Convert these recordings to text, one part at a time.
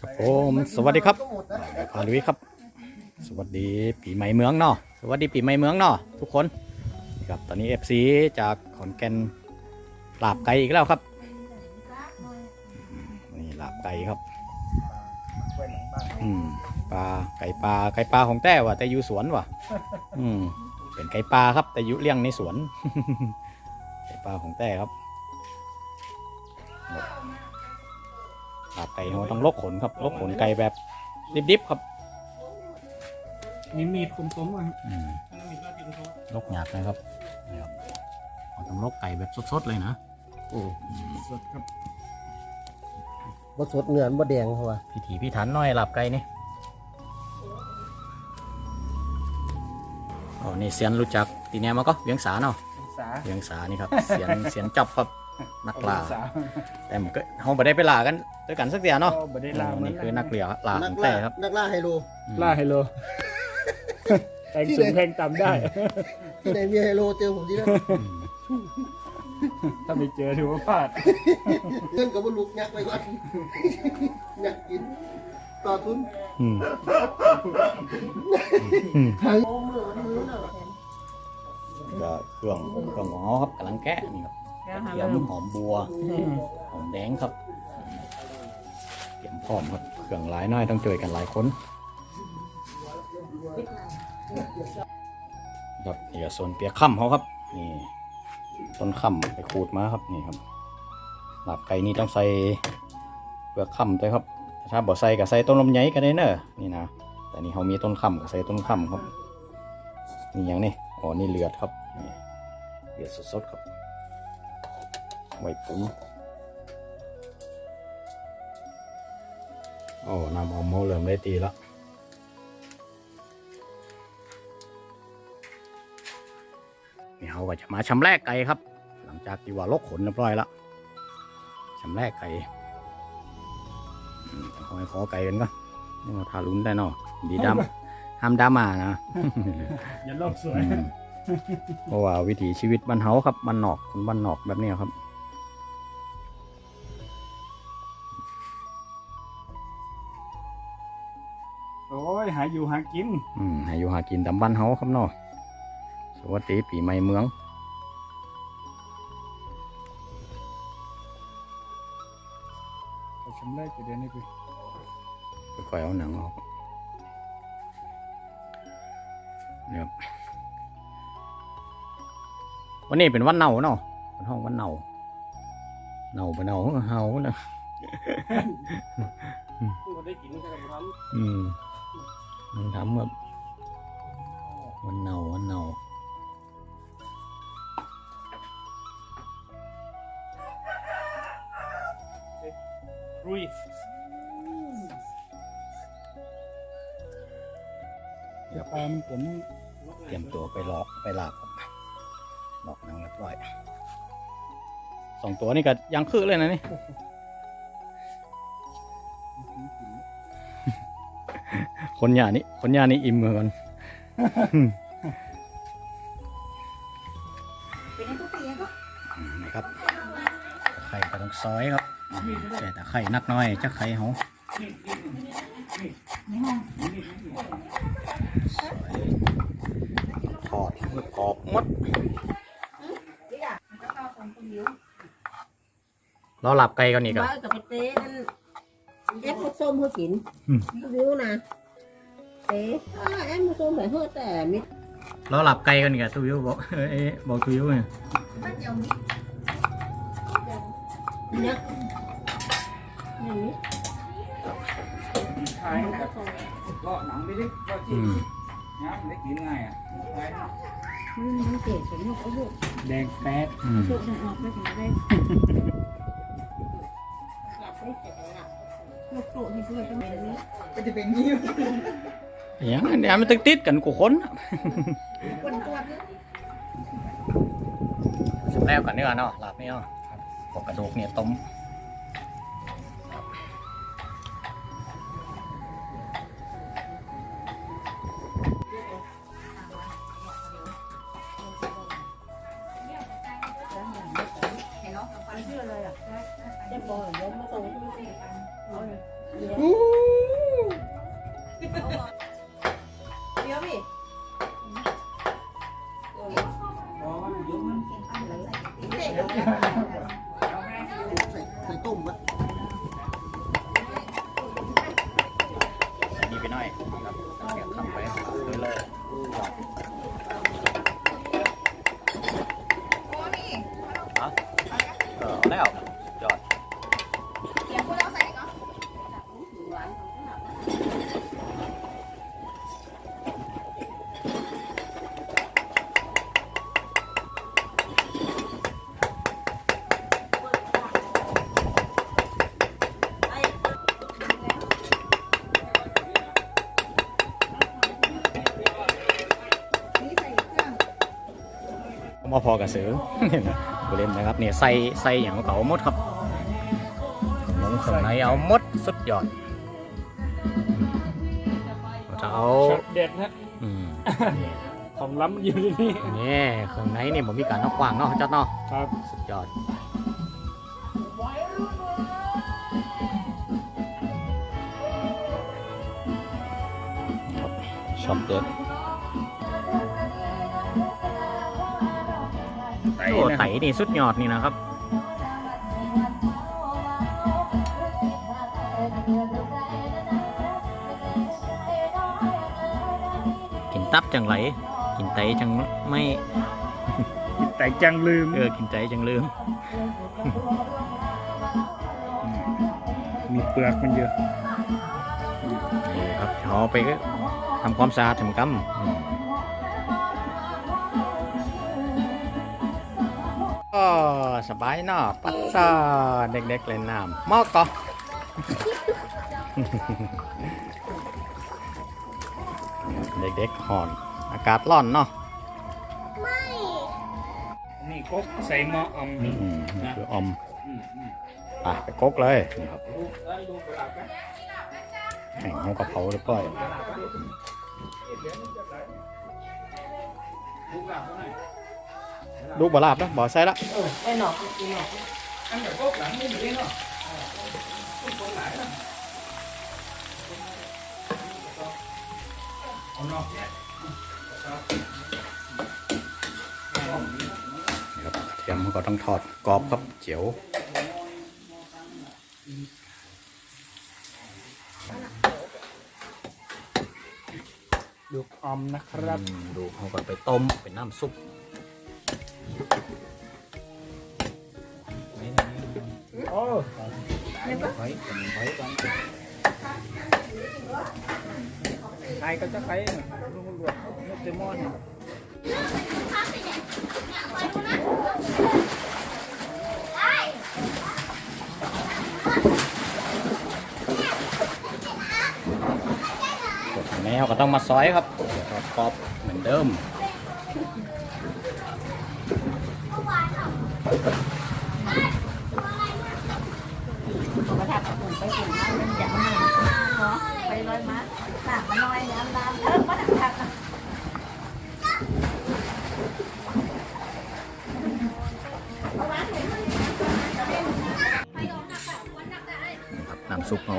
ครับผมสวัสดีครับพาลุยครับ สวัสดีปีใหม่เมืองเนาะสวัสดีปีใหม่เมืองเนาะทุกคนครับตอนนี้ FC จากขอนแก่นลาบไก่อีกแล้วครับนี่ลาบไก่ครับอืมปลาไก่ปลาไก่ปลาของแต้ว่ะแต่อยู่สวนว่ะอืมเป็นไก่ปลาครับ แต่อยู่เลี้ยงในสวนไก่ปลาของแต้ครับ ลาบไก่เราต้องลกขนครับลกขนไก่แบบดิบๆครับมีมีดคมๆอะอืมมีดราติดคมลกหยาบนะครับนี่ครับเราต้องลกไก่แบบสดๆเลยนะโอ้สดครับบ่สดเนื้อบ่แดงเพราะว่าพิถีพิถันหน่อยหลับไก่นี่อ๋อนี่เสียนรู้จักตีเนี้ยมาก็เวียงสาเนาะสาเวียงสานี่ครับเสียนเสียนจับครับ นักล่าสาแต่มันก็เขาไม่ได้ไปล่ากันด้วยกันสักเดียวเนาะก็บ่ได้ล่าอ๋อมันี่คือนักเลียล่าของล่าแต่ครับนักล่าไฮโลอืมล่าไฮโลแทงสูงแทงต่ำได้ที่ไหนมีไฮโลเจอผมที่นั่นอืมถ้าไม่เจอถือว่าพลาดเงินกับบ่ลุกยักไปก่อนยักกินต่อทุนอืมทางมือมือน่ะก็เครื่องเครื่องของเขาครับกำลังแกะนี่ครับก ระเทียมหอมบัว หอมแดงครับเตรียมพร้อมครับเครื่องหลายน้อยต้องช่วยกันหลายคนครับนี่ก็ส่วนเปียกค่ำเขาครับ นี่ ต้นค่ำไปขูดมาครับนี่ครับลาบไก่นี่ต้องใส่เปลือกค่ำด้วยครับ ถ้าบ่ใส่ก็ใส่ต้นลำไยก็ได้เนอะนี่นะแต่นี่เขามีต้นค่ำก็ใส่ต้นค่ำครับ นี่อย่างนี้อ๋อนี่เลือดครับนี่เลือดสดๆครับ ไว้ปรุงโอ้น้ำอมโมเริ่มได้ตีแล้วนี่เขาก็จะมาชำแรกไก่ครับ หลังจากที่ว่าลกขนเรียบร้อยแล้วชำแรกไก่อืมขอให้ขอไก่กันก็นี่มาทารุนได้เนาะดีดำห้ามดรามานะอย่าโลกสวยอืมเพราะว่าวิถีชีวิตบ้านเฮาครับบ้านนอกคนบ้านนอกแบบนี้ครับ อ้ยหาอยู่หากิน อืมให้อยู่หากินตามบ้านเฮาครับเนาะสวัสดีปีใหม่เมืองเขาชำแรกจะเดินนี่ไปค่อยๆเอาหนังออกเนี่ยครับวันนี้เป็นวันเน่าเนาะวันห้องวันเน่าเน่าไปเน่าเฮานะก็ได้กินกันทอืม มันทำแบบวันเน่าวันเน่าำรุยเดี๋ยวตามผมเตรียมตัวไปหลอกไปลาบครับหลอกหนังเรียบร้อยสองตัวนี่ก็ยังคือเลยนะนี่ คนยานี่คนยานี่อิ่มเหมือนกันนะครับตะไข่ก็ต้องซอยครับแต่ตะไข่นักน้อยจะไข่เขาซอยทอดให้กรอบหมดเราหลับไก่กันอีกอะ Mới cà phê tế anh ép một xôm hơi kín Ừ. Víu nè tế à, ép một xôm phải hơi tẻ mít เราหลับไก่กันอีกอะตุยบอกเอ้ยบอกตุยเนี่ย nhá Này mít ขายแบบก็หนังไม่ได้ก็อืที่มงานได้กินง่ายอะ Ừ, nó kể cho nó có bộ แดงแป๊ดอืม Bộ này ngọt đây phải đây Ngọt đấy phải ngọt Một độ thì vừa cho mình mít อย่างอันนี้มันติดติดๆกันกูคนอะ Quần quần แล้วกันเนื้อเนาะหลับนี่เนาะพวกกระดูกเนี่ยต้ม Cái bò ở giống nó tồi อู้ ใส่ใส่ต้มวะนี่ไปหน่อยครับใส่เปียกค่ำไปเลย มาพอกับสือบเล่นนะครับเนี่ยใส่ใส่อย่างเก่าหมดครับลงข้างในเอาหมดสุดยอดเราจะเอาช็อตเด็ดนะอืมของล้ำมันอยู่ที่นี่นี่ข้างในนี่ผมมีการนอกกว้างเนาะจัดเนาะครับสุดยอดครับช็อตเด็ด โอ้นะคไตรับนี่สุดยอดนี่นะครับกินตับจังไหลกินไตจังไม่แต่จังลืมเออกินไตจังลืม มีเปลือกมันเยอะนี่ครับเอาไปก็ทำความสะอาดทำกำอืม สบายเนาะปัสสาเด็กๆเล่นน้ำมอกก็เด็กๆหอน อากาศร้อนเนาะนี่กกใส่หม้ออมอืมนี่คืออมอืมอืมไปไปกกเลยนี่ครับแห่งเขากระเพราเรียบร้อยลูกบา ลาบนะบ่ใส่ละไอ้หนอกกินหนอกนี่ครับกระเทียมเขาก็ต้องทอดกรอบครับเจียวดูออมนะครับอืมดูเขาก็ไปต้มเป็นน้ำซุป ไว้เป็นไว้ก่อนไอก็จะไปลุงรวดมุกเดมอนกดแมวก็ต้องมาซอยครับทอดกรอบเหมือนเดิม ไปถึงบ้านมันจะมาเนาะไปร้อยมัดตากมาน้อยน้ำน้ำเพิ่มมาทับทับครับน้ำซุปเขา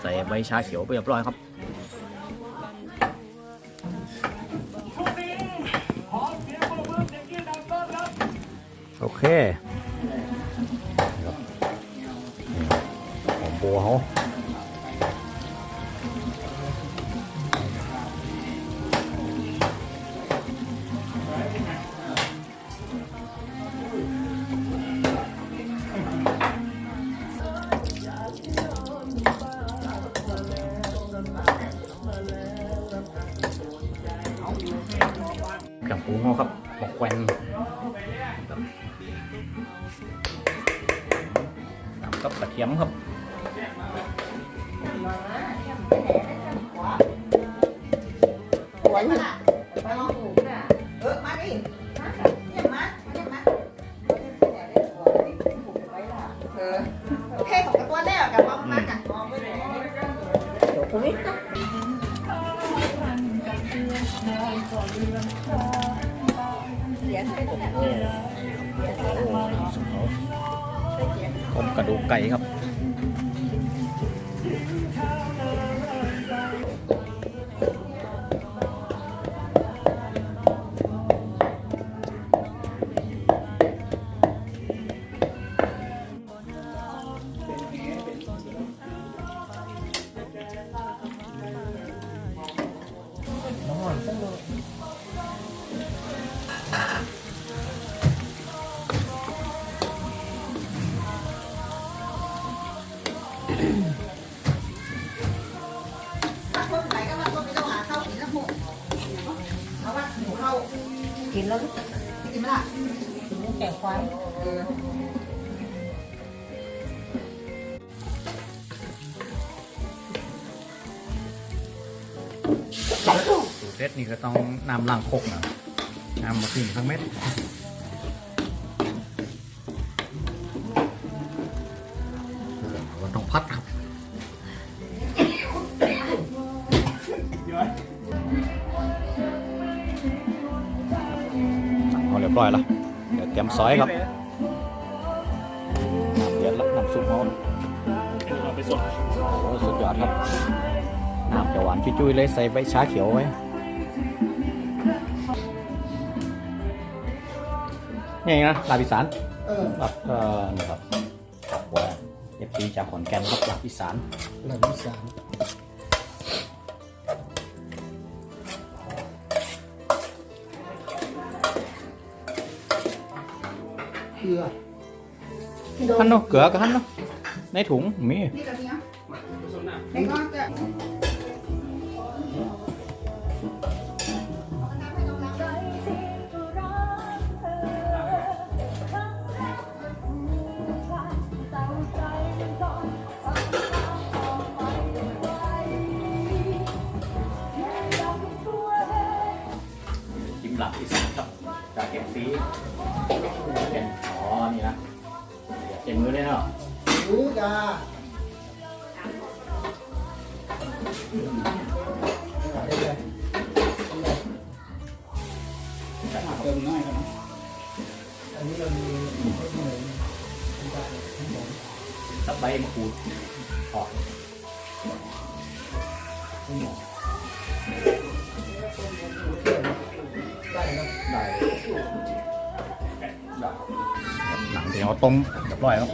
ใส่ใบชาเขียวไปเรียบร้อยครับโอเคครับนี่ หอ เสียงไปตรงนี้ต้มกระดูกไก่ครับ นี่ก็ต้องน้ำล้างคกนะน้ำมาขึ้นทั้งเม็ดมันต้องพัดครับเอาเรียบร้อยแล้วเดี๋ยวเตรียมซอยครับน้ำเดือดแล้วน้ำซุปเขาเอาไปสดโอ้สุดยอดครับน้ำจะหวานจุ้ยๆเลยใส่ใบชาเขียวไว้ นี่นะลาบอีสานเออลาบเอ่อนี่ครับว่าเอฟซีจากขอนแก่นครับลาบอีสานหลังที่สามเกลือหันเนาะเกลือกับหันเนาะในถุงมี นี่กับเนี้ยแล้วก็จะ มมือเลยเนาะมือจ้าเติมน้อยครับอันนี้เรามีตับใบมะกรูดออกได้แล้วได้หนังเดี๋ยวต้มเรียบร้อยแล้ว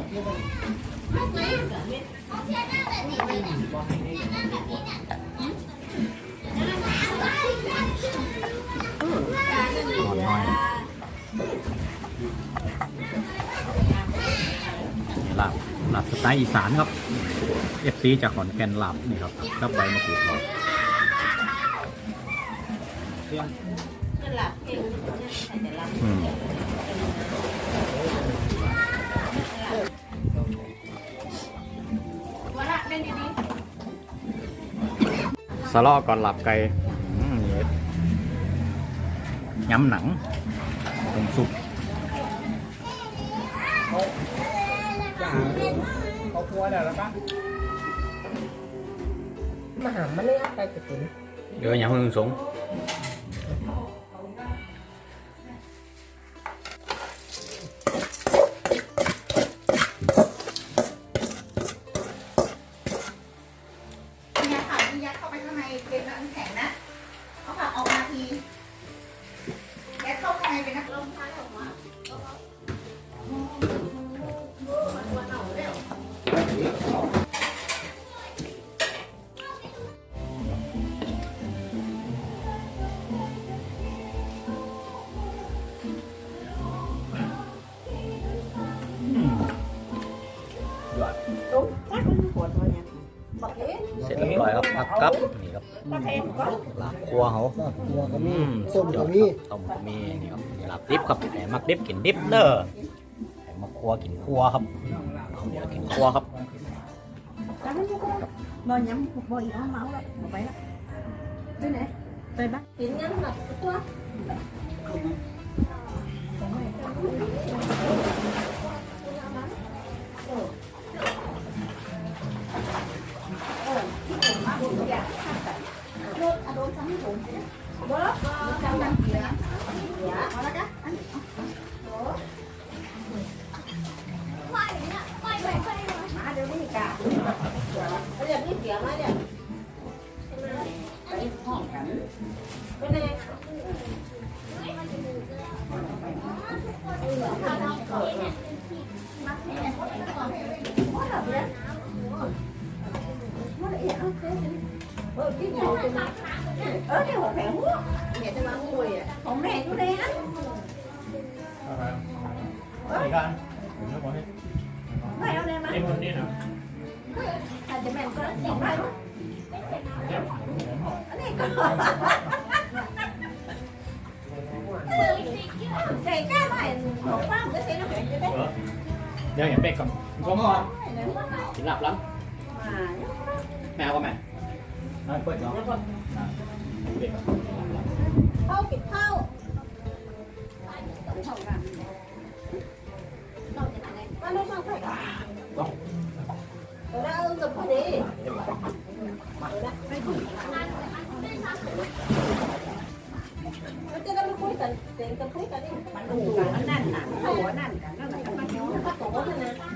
นอนน้อยนี่ลาบลาบสไตล์อีสานครับเอฟซีจากขอนแก่นลาบนี่ครับรับใบมะกรูดรอก็หลับเองแต่หลับอืม สะเลาะก่อนหลับไก่อืมนี่ย้ำหนังต้มซุปจ่าเขาครัวแล้วแล้วปะมาหามาเลยไปจะกินเดี๋ยวย้ำหนึ่งสง เสร็จเรียบร้อยครับผักกับนี่ครับ bật cái có ลาบครัวเขาลาบเกลือก็มีอืมส้มก็มีต้มก็มีนี่ครับนี่ลาบดิบครับแหมมักดิบกินดิบเด้อแหมมักครัวกินครัวครับเอาเดี๋ยวกินครัวครับ cái nó có bò nhắm bò gì đó máu đó một เดี๋ยวนี่เสียมาเนี่ยไปห้องกันเป็น Đeo nhà bé cầm Không không Chính lạp lắm Mẹ không mẹ Nói quên đó Không kịp thâu จะได้ไม่คุยกันเต็มจะคุยกันนี่มันดูมันนั่นน่ะหัวนั่นกันนั่นน่ะมันตัวนั่นน่ะ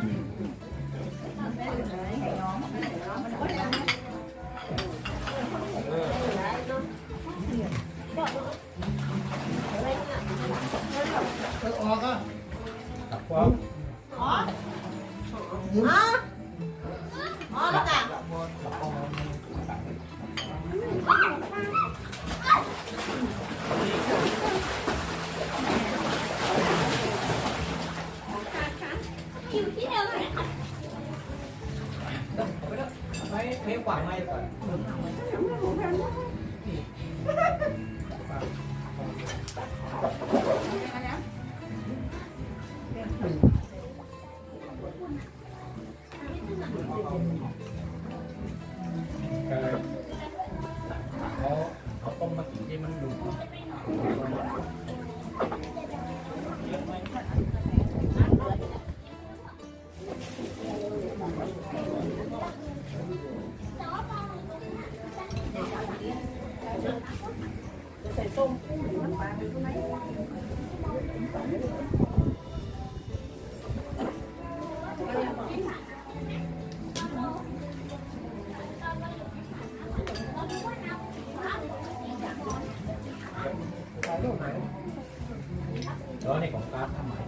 แล้วในของการทำหมาย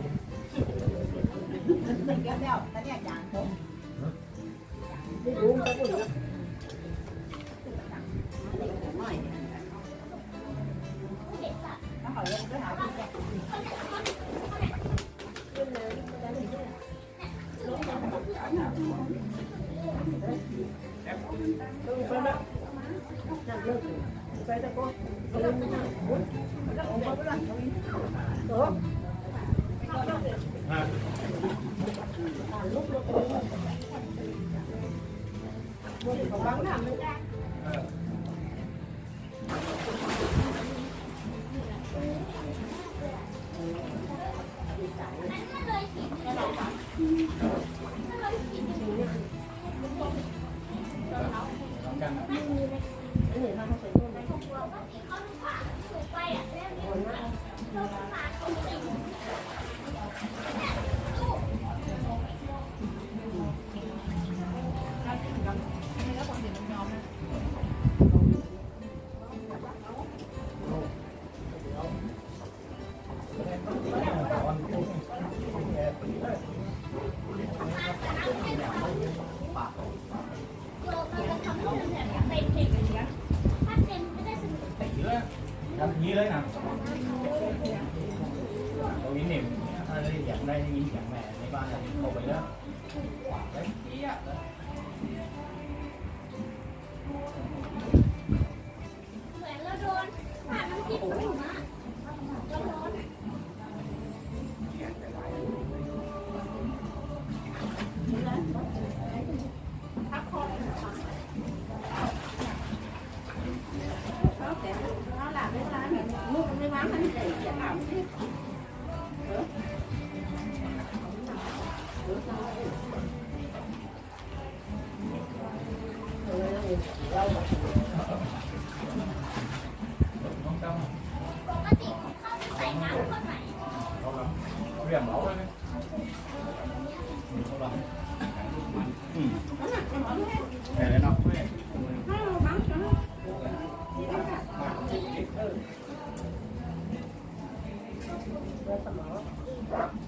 ลูกลูกลูกบ้างหนามันได้ 什么？